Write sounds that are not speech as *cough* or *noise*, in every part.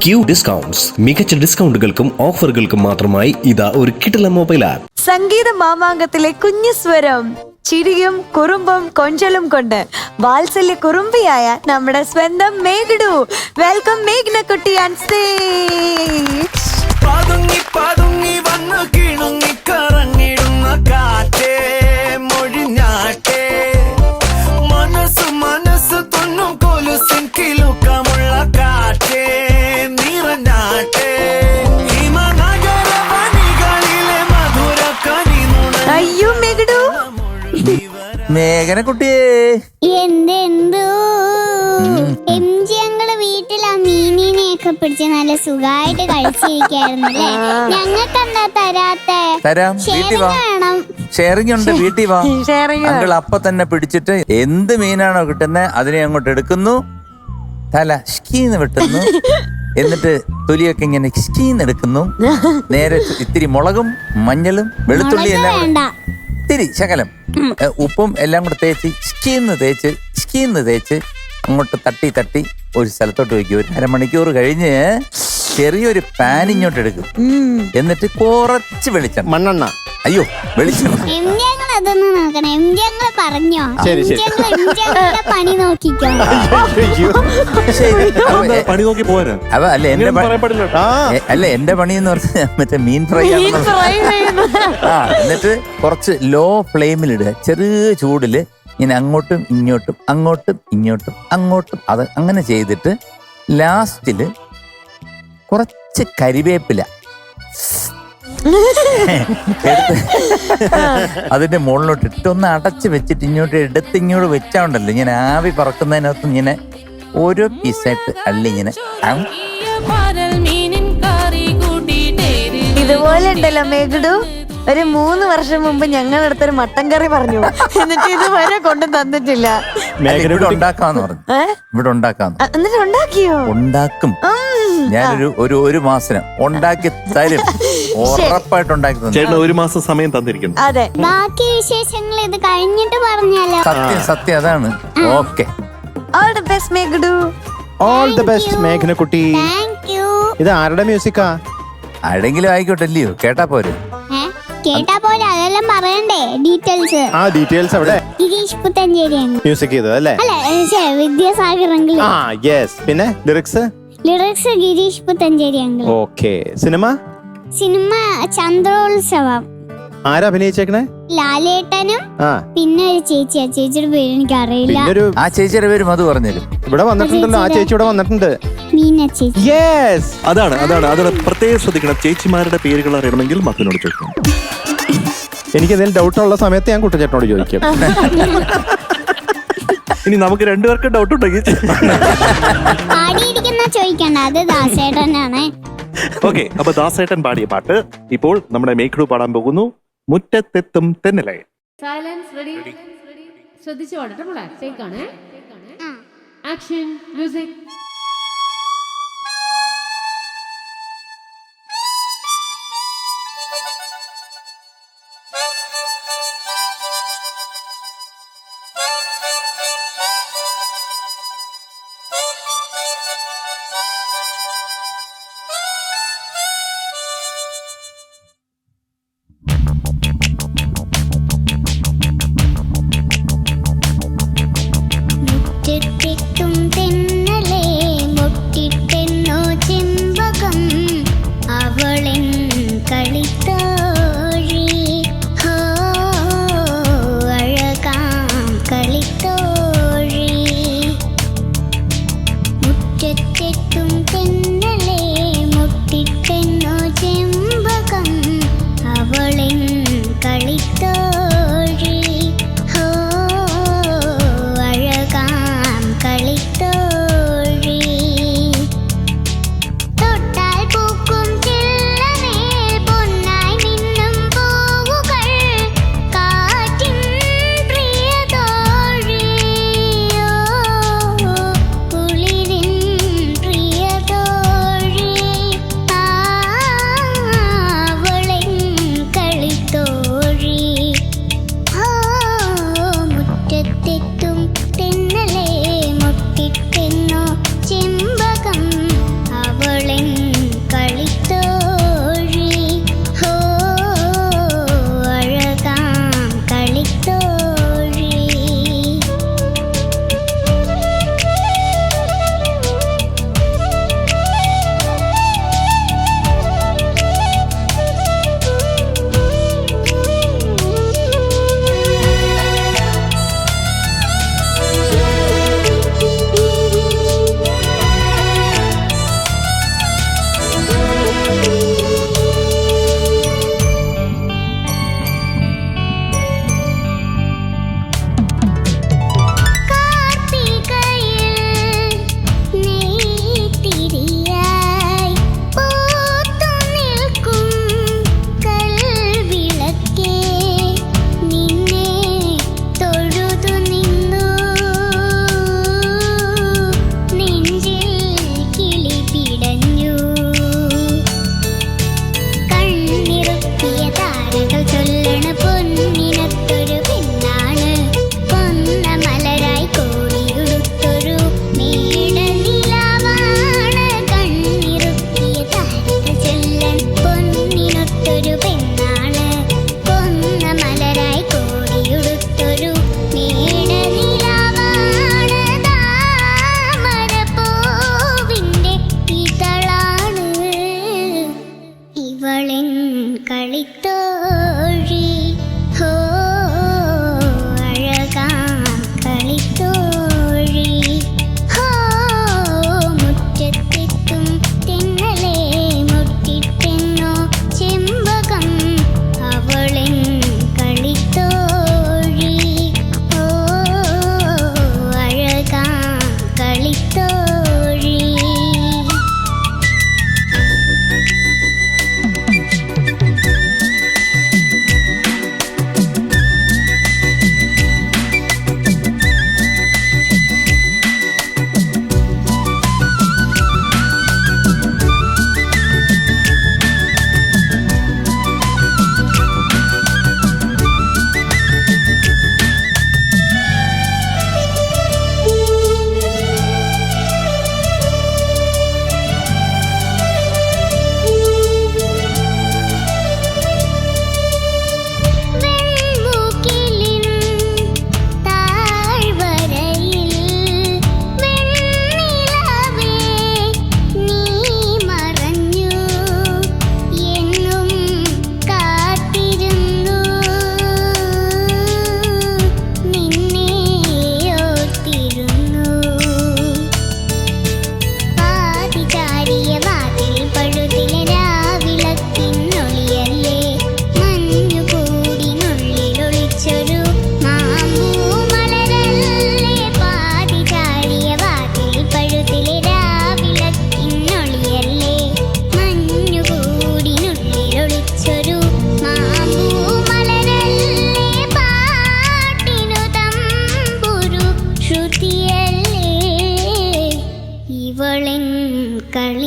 Q discounts മികച്ച ഡിസ്കൗണ്ടുകൾക്കും ഓഫറുകൾക്കും മാത്രമായി ഇതാ ഒരു കിട്ടില മൊബൈൽ ആപ്പ് സംഗീത മാമാങ്കത്തിലെ കുഞ്ഞു സ്വരം. ചിരിയും കുറുമ്പും കൊഞ്ചലും കൊണ്ട് വാത്സല്യ കുറുമ്പിയായ നമ്മുടെ സ്വന്തം മേഘടു വെൽക്കം മേഘ്ന കുട്ടി ആൻഡ് സ്റ്റേജ് പതുങ്ങി പതുങ്ങി വന്ന് കിണുങ്ങി കറങ്ങിടുന്ന കാറ്റേ മൊഴിഞ്ഞാട്ടേ മനസ്സ് മനസ്സ് തൊണ്ണും കൊലുസിൻ കിലുക്കമുള്ള കാറ്റേ. മേഘന കുട്ടിയേ എന്തെന്തോ? എം ജി ഞങ്ങൾ വീട്ടിലാ മീനിനെയൊക്കെ പിടിച്ച് നല്ല സുഖമായിട്ട് കഴിച്ചിരിക്കായിരുന്നു അല്ലേ? ഞങ്ങൾക്ക് എന്താ തരാത്തെ? തരാം. വീട്ടിൽ വാ. വേണം. ഷെയറിംഗ് ഉണ്ട് വീട്ടിൽ വാ. *laughs* Sharing ആ. അങ്കിൾ അപ്പൊ തന്നെ പിടിച്ചിട്ട് എന്ത് മീനാണോ കിട്ടുന്നത് അതിനെ അങ്ങോട്ട് എടുക്കുന്നു. തല ഷ്കീന്ന് വെട്ടുന്നു. *laughs* എന്നിട്ട് തൊലിയൊക്കെ ഇങ്ങനെ ഷ്കീന്ന് എടുക്കുന്നു. *laughs* നേരെ ഇത്തിരി മുളകും മഞ്ഞളും വെളുത്തുള്ളി എല്ലാം വേണ്ട. ഇത്തിരി ശകലം. ഉപ്പും എല്ലാം കൂടെ തേച്ച് സ്കീന്ന് തേച്ച് സ്കീന്ന് തേച്ച് അങ്ങോട്ട് തട്ടി തട്ടി ഒരു സ്ഥലത്തോട്ട് വയ്ക്കും. ഒരു അരമണിക്കൂർ കഴിഞ്ഞ് ചെറിയൊരു പാൻ ഇങ്ങോട്ട് എടുക്കും. എന്നിട്ട് കുറച്ച് വെളിച്ചെണ്ണ. മണ്ണെണ്ണ. അയ്യോ വെളിച്ചെണ്ണ. അതൊന്ന് നോക്കണേ. എം ജി പറഞ്ഞോ? ശരി, ശരി. എം പണി നോക്കിക്കോ. അയ്യോ. പക്ഷേ ഇത് അതെന്താ പണി നോക്കി പോരാ അവ അല്ല എന്റെ പ- ആ. എ- അല്ല എന്റെ പണി എന്ന് പറഞ്ഞാൽ മറ്റേ മീൻ ഫ്രൈ ആണെന്ന് ആ എന്നിട്ട് കുറച്ച് ലോ ഫ്ലെയിമിൽ ഇടുക ചെറിയ ചൂടിൽ ഇങ്ങനെ അങ്ങോട്ടും ഇങ്ങോട്ടും അങ്ങോട്ടും ഇങ്ങോട്ടും അങ്ങോട്ടും അത് അങ്ങനെ ചെയ്തിട്ട് ലാസ്റ്റിൽ കുറച്ച് കരിവേപ്പില അതിന്റെ മുകളിലോട്ട് ഇട്ടൊന്ന് അടച്ച് വെച്ചിട്ട് ഇങ്ങോട്ട് എടുത്ത് ഇങ്ങോട്ട് വെച്ചാണ്ടല്ലോ ഇങ്ങനെ ആവി പറക്കുന്നതിനകത്ത് ഇങ്ങനെ ഓരോ പീസായിട്ട് അള്ളി ഇങ്ങനെ ഇതുപോലെ ഉണ്ടല്ലോ മേഘടു ഒരു മൂന്ന് വർഷം മുമ്പ് ഞങ്ങളുടെ അടുത്തൊരു മട്ടൻ കറി പറഞ്ഞു. എന്നിട്ട് ഇതുവരെ കൊണ്ടു തന്നിട്ടില്ല. ഇവിടെ ഉണ്ടാക്കാന്ന് പറഞ്ഞു? ഇവിടെ ഉണ്ടാക്കാന്ന് എന്നിട്ട് ഉണ്ടാക്കിയോ? ഉണ്ടാക്കും. ഞാനൊരു ഒരു ഒരു മാസം ഉണ്ടാക്കി തരും. ഉറപ്പായിട്ട് ഉണ്ടാക്കി തരും ചേട്ടൻ ഒരു മാസം സമയം തന്നിരിക്കുന്നു. അതെ. ബാക്കി വിശേഷങ്ങൾ ഇത് കഴിഞ്ഞിട്ട് പറഞ്ഞാലോ? സത്യം സത്യം അതാണ്. ഓക്കെ. ഓൾ ദ ബെസ്റ്റ് മേഘടു ഓൾ ദി ബെസ്റ്റ് മേഘന കുട്ടി. താങ്ക് യു ഇത് ആരുടെ മ്യൂസിക്കാ? ആരെങ്കിലും ആയിക്കോട്ടെ അല്ലയോ കേട്ടാ പോരെ. കേട്ടാ പോലെ അതെല്ലാം പറയണ്ടേ? ഡീറ്റെയിൽസ് ആ ഡീറ്റെയിൽസ് അവിടെ. ഗിരീഷ് പുത്തഞ്ചേരി അങ്ങ് മ്യൂസിക് ചെയ്തത് അല്ലേ അല്ല വിദ്യാസാഗർ ആ യെസ് പിന്നെ lyrics lyrics Gireesh Puthenchery uncle. Okay cinema? Cinema Chandrolsavam. ആരാ അഭിനയിച്ചേക്കണേ? ലാലേട്ടനും ആ. പിന്നെ ഒരു ചേച്ചിയാ ചേച്ചിയുടെ പേര് എനിക്ക് അറിയില്ല പിന്നൊരു ആ ചേച്ചിയുടെ പേര് മധു പറഞ്ഞുതരും ഇവിടെ വന്നിട്ടുണ്ടല്ലോ. ആ ചേച്ചി ഇവിടെ വന്നിട്ടുണ്ട്. മീന ചേച്ചി. യെസ് അതാണ് അതാണ്. അതാണ് പ്രത്യേകം ശ്രദ്ധിക്കണം. ചേച്ചിമാരുടെ പേരുകൾ അറിയണമെങ്കിൽ മകനോട് ചോദിക്കണം. എനിക്ക് എന്തെങ്കിലും ഡൗട്ട് ഉള്ള സമയത്ത് ഞാൻ കുട്ടച്ചേട്ടനോട് ചോദിക്കും. ഇനി നമുക്ക് രണ്ടുപേർക്കും ഡൗട്ട് ഉണ്ടെങ്കിൽ പാടിയിരിക്കുന്ന ചോദിക്കണ്ട? അത് ദാസേട്ടനാണ്. ഓക്കെ അപ്പൊ ദാസേട്ടൻ പാടിയ പാട്ട് ഇപ്പോൾ നമ്മുടെ മേഘ്ഡു പാടാൻ പോകുന്നു. മുറ്റത്തെത്തും തെന്നലേ. സൈലൻസ് റെഡി ശ്രദ്ധിച്ചു പാടട്ടെ ടേക്കാണ് ആക്ഷൻ മ്യൂസിക് മുറ്റത്തെത്തും തെന്നലേ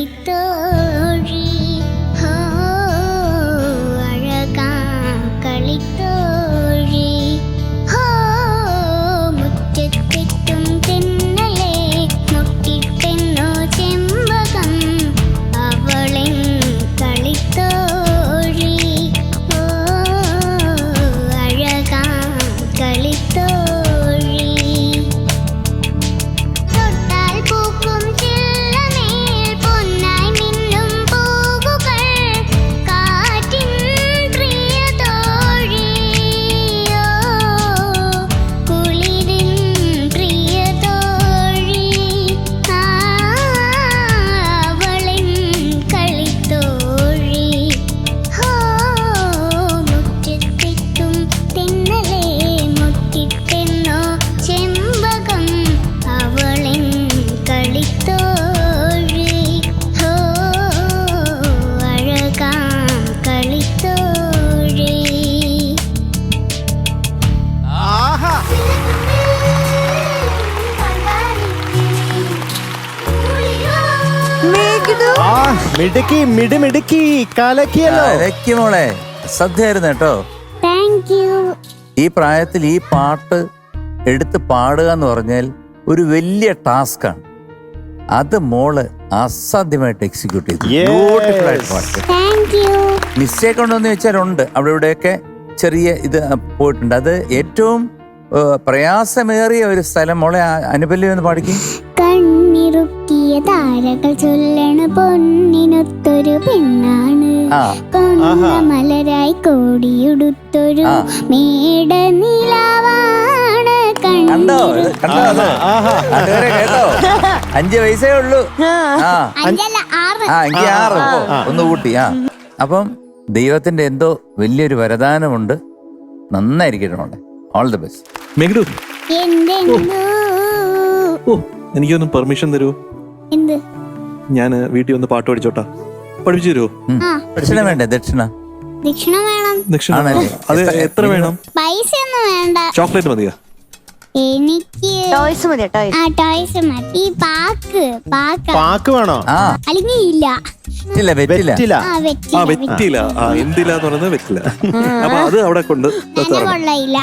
வைத்தோ മിടുക്കി മിടി മിടുക്കി കലക്കിയല്ലോ. ഇലക്കി മോളെ ശ്രദ്ധയായിരുന്നു കേട്ടോ. താങ്ക് യു ഈ പ്രായത്തിൽ ഈ പാട്ട് എടുത്ത് പാടുക എന്ന് പറഞ്ഞാൽ ഒരു വലിയ ടാസ്ക്കാണ് അത് മോൾ അസാധ്യമായിട്ട് എക്സിക്യൂട്ട് ചെയ്തു. Yes. Beautiful ആയിട്ട് പാട്ട് താങ്ക് യു മിസ്റ്റേക്ക് ഉണ്ടോന്ന് ചോദിച്ചാൽ ഉണ്ട്. അവിടെ ഇവിടെയൊക്കെ ചെറിയ ഇത് പോയിട്ടുണ്ട്. അത് ഏറ്റവും ഏഹ്, പ്രയാസമേറിയ ഒരു സ്ഥലം. മോളെ അനുപല്യം എന്ന് പാടിക്കും. കണ്ണിറുക്കിയ താരകൾ ചൊല്ലണ പൊന്നിനൊത്തൊരു പെണ്ണാണ്. കൊന്ന മലരായി കോടിയുടുത്തൊരു മേട നിലാവാണ് കണ്ടോ? കണ്ടോ അതുവരെ കേട്ടോ? അഞ്ച് വയസ്സേ ഉള്ളൂ. ആ. അഞ്ചല്ല ആറ്. ആ എങ്കിൽ ആറ്. ഒന്ന് കൂട്ടി ആ. അപ്പം ദൈവത്തിന്റെ എന്തോ വലിയൊരു വരദാനമുണ്ട്. നന്നായിരിക്കട്ടെ ഓൾ ദി ബെസ്റ്റ് മെഗ്ഡു. ഓ എനിക്കൊന്ന് പെർമിഷൻ തരൂ. എന്ത്? ഞാൻ വീട്ടിൽ വന്ന് പാട്ട് പഠിച്ചോട്ടാ. പഠിപ്പിച്ചു തരുമോ ദക്ഷിണ വേണ്ടേ? ദക്ഷിണ. ദക്ഷിണ വേണം. ദക്ഷിണ? ആണല്ലേ? അത് എത്ര- വേണം? പൈസ ഒന്നും വേണ്ട. ചോക്ലേറ്റ് മതിയോ? എനിക്ക് ടോയ്സ് മതി ടോയ്സ്. ആ ടോയ്സ് മതി. ഈ പാക്ക് പാക്ക. പാക്ക് വേണോ? ആ. അല്ലെങ്കിൽ ഇല്ല. ഇല്ല വെറ്റില്ല വെറ്റില. ആ ആ വെറ്റില. വെറ്റില. ആ എന്തില്ല എന്ന് പറയുന്നത് വെറ്റില്ല അപ്പൊ അത് അവിടെ കൊണ്ട് നന തരണം. കൊള്ളയില്ല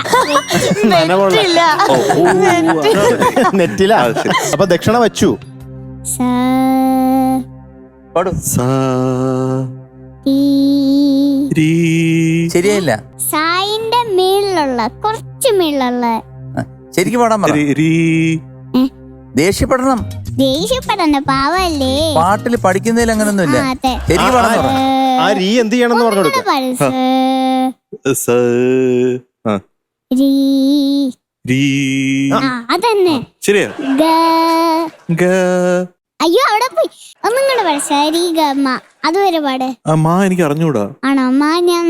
ഇല്ല ഓ, ഓ. *laughs* നെറ്റില. ആ, ശരി. അപ്പൊ ദക്ഷിണ വെച്ചു. പാടു. ശരിയായില്ല. സായിന്റെ മേളിലുള്ള കുറച്ച് മേളിലുള്ള. ശരിക്കും പാടാൻ പറ. ദേഷ്യപ്പെടണം. ദേഷ്യപ്പെടണ്ട പാവല്ലേ. പാട്ടിൽ പഠിക്കുന്നതിൽ അങ്ങനൊന്നുമില്ല. ആ, അതെ. ശരിക്കും പാടാൻ പറ. ആ രീ എന്ത് ചെയ്യണമെന്ന് പറഞ്ഞു കൊടുക്ക പാട്. സ, സ, ആ, രി. ആ അതന്നെ. ശരിയാ. ഗ. അയ്യോ അവിടെ പോയി. ഒന്നും കൂടെ പാട് സരി ഗമ അതുവരെ പാട്. മാ എനിക്ക് അറിഞ്ഞൂടാ. ആണോ? അമ്മ ഞാൻ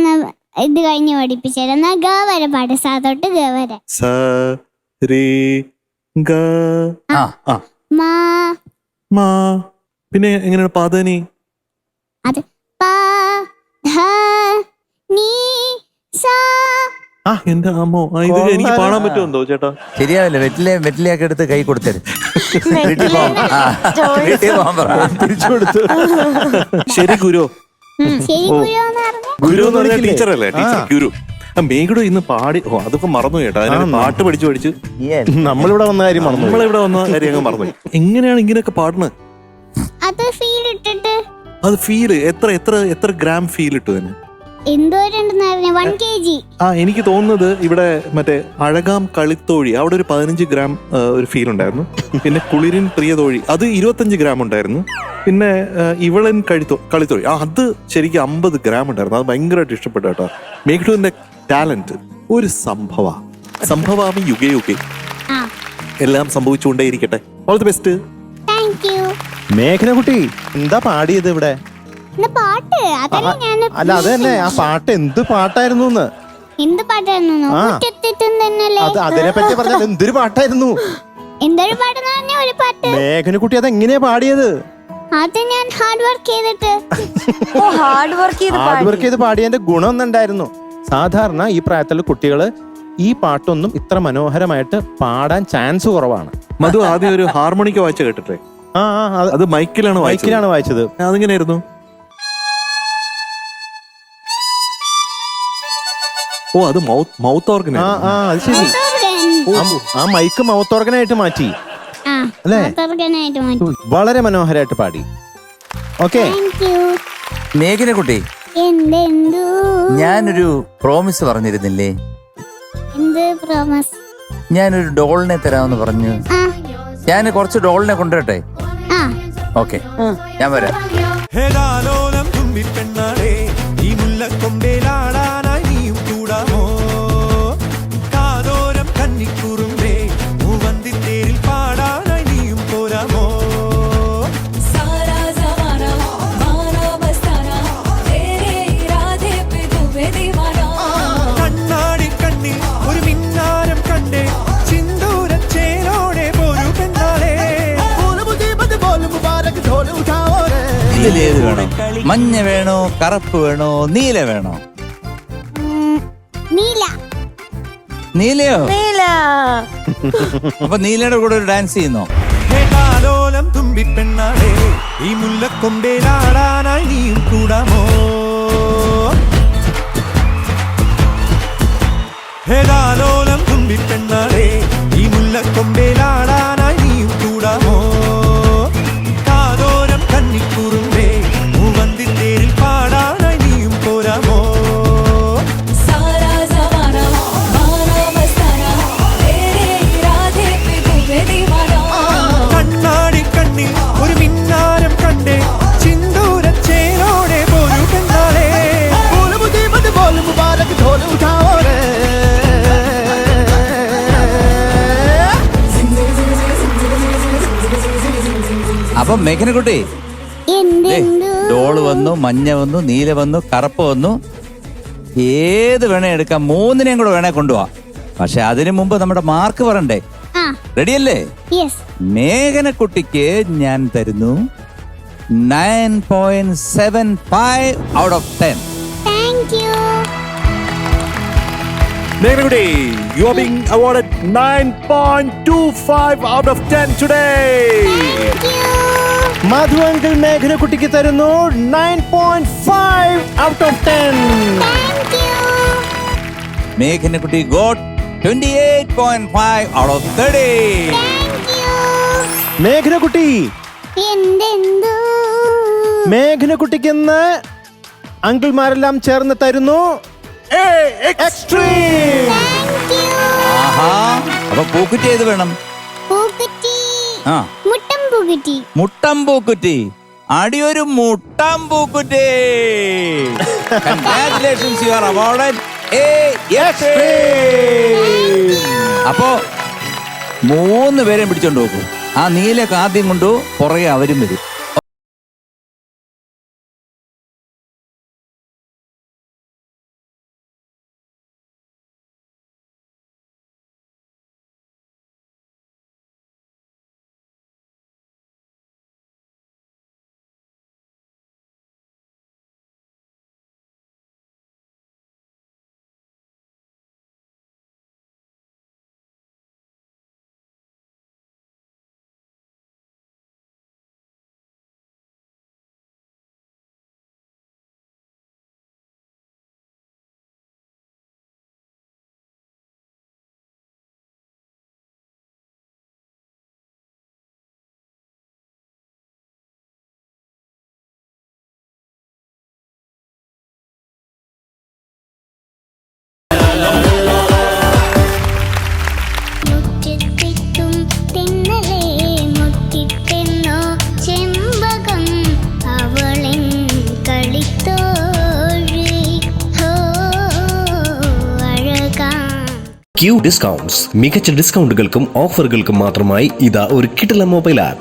ഇത് കഴിഞ്ഞ് പഠിപ്പിച്ചുതരാം. എന്നാ ഗ വരെ പാട്. സാ തൊട്ട് ഗ വരെ. സ രീ ഗ. ആ. ആ. മാ. മാ. പിന്നെ എങ്ങനെയാണ് പാതനി അത് പാ ധ നീ സാ ആ. എന്റെ അമ്മോ ആ, ഇത് എനിക്ക് പാടാൻ പറ്റുമെന്തോ ചേട്ടാ? ശരിയാവില്ല വെറ്റിലെ വെറ്റിലയൊക്കെ എടുത്ത് കൈ കൊടുത്തരും. വീട്ടിൽ പോകാൻ ആ, വീട്ടിൽ പോകാൻ പറ. തിരിച്ചു ശരി ഗുരു. ശരി പറഞ്ഞു? ഗുരു എന്ന് പറഞ്ഞ വിളിക്കില്ലേ? ടീച്ചറല്ലേ ടീച്ചർ ആ. ഗുരു. ആ മേഘടു ഇന്ന് പാടി ഓ അതൊക്കെ മറന്നു കേട്ടോ അതിന് ആ, പാട്ട് പഠിച്ചു പഠിച്ച്. നമ്മളിവിടെ വന്ന കാര്യം മറന്നു നമ്മളിവിടെ വന്ന കാര്യം അങ്ങ് മറന്നു എങ്ങനെയാണ് ഇങ്ങനെയൊക്കെ പാടുന്നത് അത് ഫീൽ ഇട്ടിട്ട്. അത് ഫീൽ എത്ര എത്ര എത്ര ഗ്രാം ഫീൽ ഇട്ടു തന്നെ ആ എനിക്ക് തോന്നുന്നത് ഇവിടെ മറ്റേ അഴകാം കളിത്തോഴി അവിടെ ഒരു പതിനഞ്ച് ഗ്രാം ഒരു ഫീൽ ഉണ്ടായിരുന്നു. പിന്നെ കുളിരിൻ പ്രിയതോഴി അത് ഇരുപത്തഞ്ച് ഗ്രാം ഉണ്ടായിരുന്നു. പിന്നെ ഇവളൻ കഴുത്തോ കളിത്തോഴി ആ അത് ശരിക്കും അമ്പത് ഗ്രാം ഉണ്ടായിരുന്നു. അത് ഭയങ്കരമായിട്ട് ഇഷ്ടപ്പെട്ടു കേട്ടോ. മേഘുവിന്റെ ടാലന്റ് ഒരു സംഭവ സംഭവാമി യുഗേ യുഗേ. സംഭവിച്ചുകൊണ്ടേ എല്ലാം സംഭവിച്ചുകൊണ്ടേയിരിക്കട്ടെ. ഓൾ ദി ബെസ്റ്റ് മേഘനകുട്ടി എന്താ പാടിയത് ഇവിടെ? പാട്ട്. അതല്ലേ ഞാൻ അല്ല അത് തന്നെ. ആ പാട്ട് എന്ത് പാട്ടായിരുന്നു എന്ന് എന്ത് പാട്ടായിരുന്നു? ആ. അത് അതിനെ പറ്റി പറഞ്ഞാൽ എന്തൊരു പാട്ടായിരുന്നു? *gasps* എന്തൊരു പാട്ടെന്ന് പറഞ്ഞ ഒരു പാട്ട്. മേഘനക്കുട്ടി അത് എങ്ങനെയാ പാടിയത്? അത് ഞാൻ ഹാർഡ് വർക്ക് ചെയ്തിട്ട്. *laughs* ഓ ഹാർഡ് വർക്ക് ചെയ്ത് ഹാർഡ് വർക്ക് ചെയ്ത് പാടിയതിന്റെ ഗുണം ഒന്നുണ്ടായിരുന്നു സാധാരണ ഈ പ്രായത്തിലുള്ള കുട്ടികൾ ഈ പാട്ടൊന്നും ഇത്ര മനോഹരമായിട്ട് പാടാൻ ചാൻസ് കുറവാണ്. മധു ആദ്യം ഒരു ഹാർമോണിക്ക വായിച്ച കേട്ടിട്ടെ? ആ ആ അത് അത് മൈക്കിലാണ് വായിച്ചത്. മൈക്കിലാണ് വായിച്ചത്. അതെങ്ങനെയായിരുന്നു? ഓ അത് മൗത്ത് മൗത്ത് ഓർഗൻ ആ ആ അത് ശരി. ആ, ആ മൈക്ക് മൗത്ത് ഓർഗനായിട്ട് മാറ്റി. ആ അല്ലേ? മാറ്റി. വളരെ മനോഹരമായിട്ട് പാടി. ഓക്കെ. താങ്ക് യു മേഘന കുട്ടി ഞാനൊരു പ്രോമിസ് പറഞ്ഞിരുന്നില്ലേ? എന്ത് പ്രോമസ് ഞാനൊരു ഡോളിനെ തരാമെന്ന് പറഞ്ഞു. ആ. ഞാൻ കുറച്ച് ഡോളിനെ കൊണ്ടുവരട്ടെ? ആ. ഓക്കെ. ഞാൻ വരാം. കറുപ്പ് വേണോ നീല വേണോ? നീല. നീലയോ? നീല. അപ്പൊ നീലയുടെ കൂടെ ഒരു ഡാൻസ് ചെയ്യുന്നോ? ഹേതാലോലം തുമ്പിപ്പെണ്ണാടേ ഈ മുല്ലക്കൊമ്പേലാടാനായി നീയും കൂടാമോ? ഹേതാലോലം തുമ്പിപ്പെണ്ണാടേ ഈ മുല്ലക്കൊമ്പേലാടാനായി അപ്പൊ മേഘന കുട്ടി. ഡോൾ വന്നു മഞ്ഞ വന്നു നീല വന്നു കറുപ്പ് വന്നു. ഏത് വേണേ എടുക്കാം. മൂന്നിനെയും കൂടെ വേണേ കൊണ്ടുപോവാ പക്ഷെ അതിനു മുമ്പ് നമ്മുടെ മാർക്ക് പറണ്ടേ ആ. റെഡിയല്ലേ? യെസ് മേഘന കുട്ടിക്ക് ഞാൻ തരുന്നു nine point seven five out of ten മേഘനക്കുട്ടി you are you are being awarded 9.25 out of 10 today. Thank you Madhu uncle മേഘന കുട്ടിക്ക് തരുന്നു nine point five out of ten മേഘന കുട്ടി got twenty eight point five out of thirty മേഘന കുട്ടി. മേഘന കുട്ടിക്ക് ഇന്ന് അങ്കിൾമാരെല്ലാം ചേർന്ന് തരുന്നു. Extreme ആഹാ അപ്പൊ പൂക്കുറ്റി ഏത് വേണം? ആ. പൂക്കുറ്റി മുട്ടം പൂക്കുറ്റി അടിയൊരു മുട്ടം പൂക്കുറ്റി കൺഗ്രാറ്റുലേഷൻസ് യു ആർ അവാർഡഡ് അപ്പോ മൂന്ന് പേരെയും പിടിച്ചോണ്ട് നോക്കൂ. ആ നീല ആദ്യം കൊണ്ടു പുറകെ അവരും വരും. ക്യൂ ഡിസ്കൗണ്ട്സ് മികച്ച ഡിസ്കൗണ്ടുകൾക്കും ഓഫറുകൾക്കും മാത്രമായി ഇതാ ഒരു കിട്ടല മൊബൈൽ ആപ്പ്